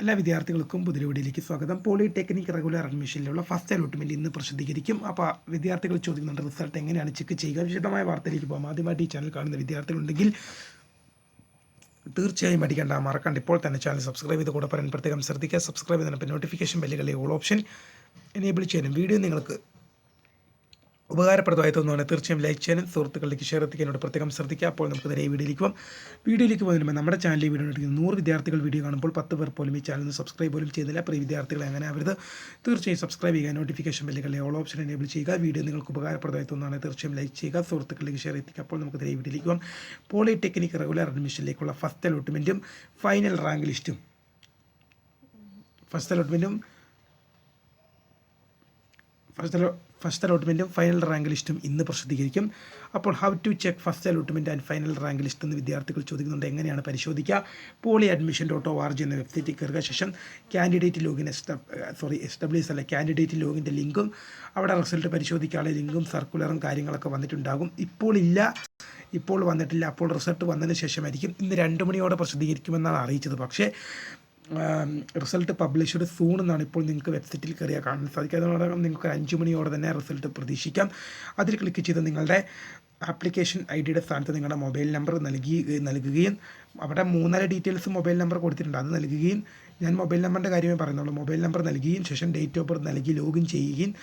എല്ലാ വിദ്യാർത്ഥികൾക്കും പുതിരിവിടിയിലേക്ക് സ്വാഗതം. പോളിടെക്നിക് റെഗുലർ അഡ്മിഷനിലുള്ള ഫസ്റ്റ് അലോട്ട്മെന്റ് ഇന്ന് പ്രസിദ്ധീകരിക്കും. അപ്പോൾ വിദ്യാർത്ഥികൾ ചോദിക്കുന്നുണ്ട് റിസൾട്ട് എങ്ങനെയാണ്? ചെക്ക് ചെയ്യുക. വിശദമായ വാർത്തയിലേക്ക് പോകാം. ആദ്യമായിട്ട് ഈ ചാനൽ കാണുന്ന വിദ്യാർത്ഥികളുണ്ടെങ്കിൽ തീർച്ചയായും പഠിക്കേണ്ട. മറക്കണ്ട ഇപ്പോൾ തന്നെ ചാനൽ സബ്സ്ക്രൈബ് ചെയ്ത് കൂടെ പറയാൻ പ്രത്യേകം ശ്രദ്ധിക്കുക. സബ്സ്ക്രൈബ് ചെയ്തപ്പോൾ നോട്ടിഫിക്കേഷൻ ബെല്ലുകളെ ഓൾ ഓപ്ഷൻ എനേബിൾ ചെയ്യാനും. വീഡിയോ നിങ്ങൾക്ക് ഉപകാരപ്രദമായി തോന്നുവാണ്. തീർച്ചയായും ലൈക്ക് ചെയ്യാനും സുഹൃത്തുക്കളിലേക്ക് ഷെയർ എത്തിക്കാനോട് പ്രത്യേകം ശ്രദ്ധിക്കുക. അപ്പോൾ നമുക്ക് നേരെ ഈ വീഡിയോയിലേക്ക് പോകാം വീഡിയോയിലേക്ക് പോകുന്നതിന് നമ്മുടെ ചാനലിൽ വീഡിയോ എടുക്കുന്ന നൂറ് വിദ്യാർത്ഥികൾ വീഡിയോ കാണുമ്പോൾ പത്ത് പേർ പോലും ഈ ചാനൽ സബ്സ്ക്രൈബ് പോലും ചെയ്യുന്നില്ല പ്രിയ വിദ്യാർത്ഥികളെ അങ്ങനെ അവരത് തീർച്ചയായും സബ്സ്ക്രൈബ് ചെയ്യുക നോട്ടിഫിക്കേഷൻ ബെല്ലുകളെ ഓൾ ഓപ്ഷൻ എനേബിൾ ചെയ്യുക. വീഡിയോ നിങ്ങൾക്ക് ഉപകാരപ്രദമായി തോന്നുവാണ് തീർച്ചയായും ലൈക്ക് ചെയ്യുക. സുഹൃത്തുക്കളിലേക്ക് ഷെയർ എത്തിക്കുക. അപ്പോൾ നമുക്ക് നേരെ ഈ വീഡിയോയിലേക്ക് പോകാം പോളിടെക്നിക് റെഗുലർ അഡ്മിഷനിലേക്കുള്ള ഫസ്റ്റ് അലോട്ട്മെന്റും ഫൈനൽ റാങ്ക് ലിസ്റ്റും ഫസ്റ്റ് അലോട്ട്മെന്റും ഫസ്റ്റ് ഫസ്റ്റ് അലോട്ട്മെന്റും ഫൈനൽ റാങ്ക് ലിസ്റ്റും ഇന്ന് പ്രസിദ്ധീകരിക്കും. അപ്പോൾ how to check first allotment and final rank list എന്ന് വിദ്യാർത്ഥികൾ ചോദിക്കുന്നുണ്ട്. എങ്ങനെയാണ് പരിശോധിക്കുക? Poly admission dot O R G എന്ന വെബ്സൈറ്റിൽ കയറുക. ശേഷം candidate login sorry S W അല്ല കാൻഡിഡേറ്റ് ലോഗിന്റെ ലിങ്കും അവിടെ റിസൾട്ട് പരിശോധിക്കാനുള്ള ലിങ്കും സർക്കുലറും കാര്യങ്ങളൊക്കെ വന്നിട്ടുണ്ടാകും. ഇപ്പോൾ ഇല്ല. ഇപ്പോൾ വന്നിട്ടില്ല. അപ്പോൾ റിസൾട്ട് വന്നതിന് ശേഷമായിരിക്കും. ഇന്ന് രണ്ട് മണിയോടെ പ്രസിദ്ധീകരിക്കുമെന്നാണ് അറിയിച്ചത്. പക്ഷേ റിസൾട്ട് പബ്ലിഷ്ഡ് സൂൺ എന്നാണ് ഇപ്പോൾ നിങ്ങൾക്ക് വെബ്സൈറ്റിൽ കയറിയാൽ കാണാൻ സാധിക്കുക അതുകൊണ്ട് നിങ്ങൾക്ക് അഞ്ച് മണിയോടെ തന്നെ റിസൾട്ട് പ്രതീക്ഷിക്കാം. അതിൽ ക്ലിക്ക് ചെയ്ത് നിങ്ങളുടെ ആപ്ലിക്കേഷൻ ഐ ഡിയുടെ സ്ഥാനത്ത് നിങ്ങളുടെ മൊബൈൽ നമ്പർ നൽകി നൽകുകയും അവിടെ മൂന്നര ഡീറ്റെയിൽസ് മൊബൈൽ നമ്പർ കൊടുത്തിട്ടുണ്ട്. അത് നൽകുകയും ഞാൻ മൊബൈൽ നമ്പറിന്റെ കാര്യമേ പറയുന്നുള്ളൂ. മൊബൈൽ നമ്പർ നൽകുകയും ശേഷം ഡേറ്റ് ഓഫ് ബർത്ത് നൽകി ലോഗിൻ ചെയ്യുകയും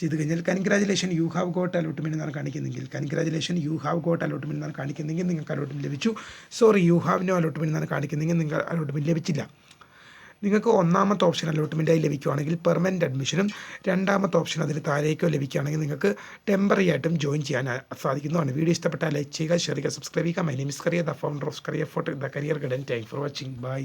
ചെയ്ത് കഴിഞ്ഞാൽ congratulation you have got allotment എന്നാണ് കാണിക്കുന്നെങ്കിൽ congratulation you have got allotment എന്നാണ് കാണിക്കുന്നെങ്കിൽ നിങ്ങൾക്ക് അലോട്ട്മെന്റ് ലഭിച്ചു. Sorry you have no allotment എന്നാണ് കാണിക്കുന്നെങ്കിൽ നിങ്ങൾ അലോട്ട്മെന്റ് ലഭിച്ചില്ല. നിങ്ങൾക്ക് ഒന്നാമത്തെ ഓപ്ഷൻ അലോട്ട്മെന്റായി ലഭിക്കുകയാണെങ്കിൽ പെർമനന്റ് അഡ്മിഷനും രണ്ടാമത്തെ ഓപ്ഷൻ അതിൽ താഴേക്കോ ലഭിക്കുകയാണെങ്കിൽ നിങ്ങൾക്ക് ടെമ്പററി ആയിട്ടും ജോയിൻ ചെയ്യാൻ സാധിക്കുന്നതാണ്. വീഡിയോ ഇഷ്ടപ്പെട്ടാൽ ലൈക്ക് ചെയ്യുക ഷെയർ ചെയ്യുക സബ്സ്ക്രൈബ് ചെയ്യുക. My name is Kariya the founder of Kariya photo the career guidance thank for watching bye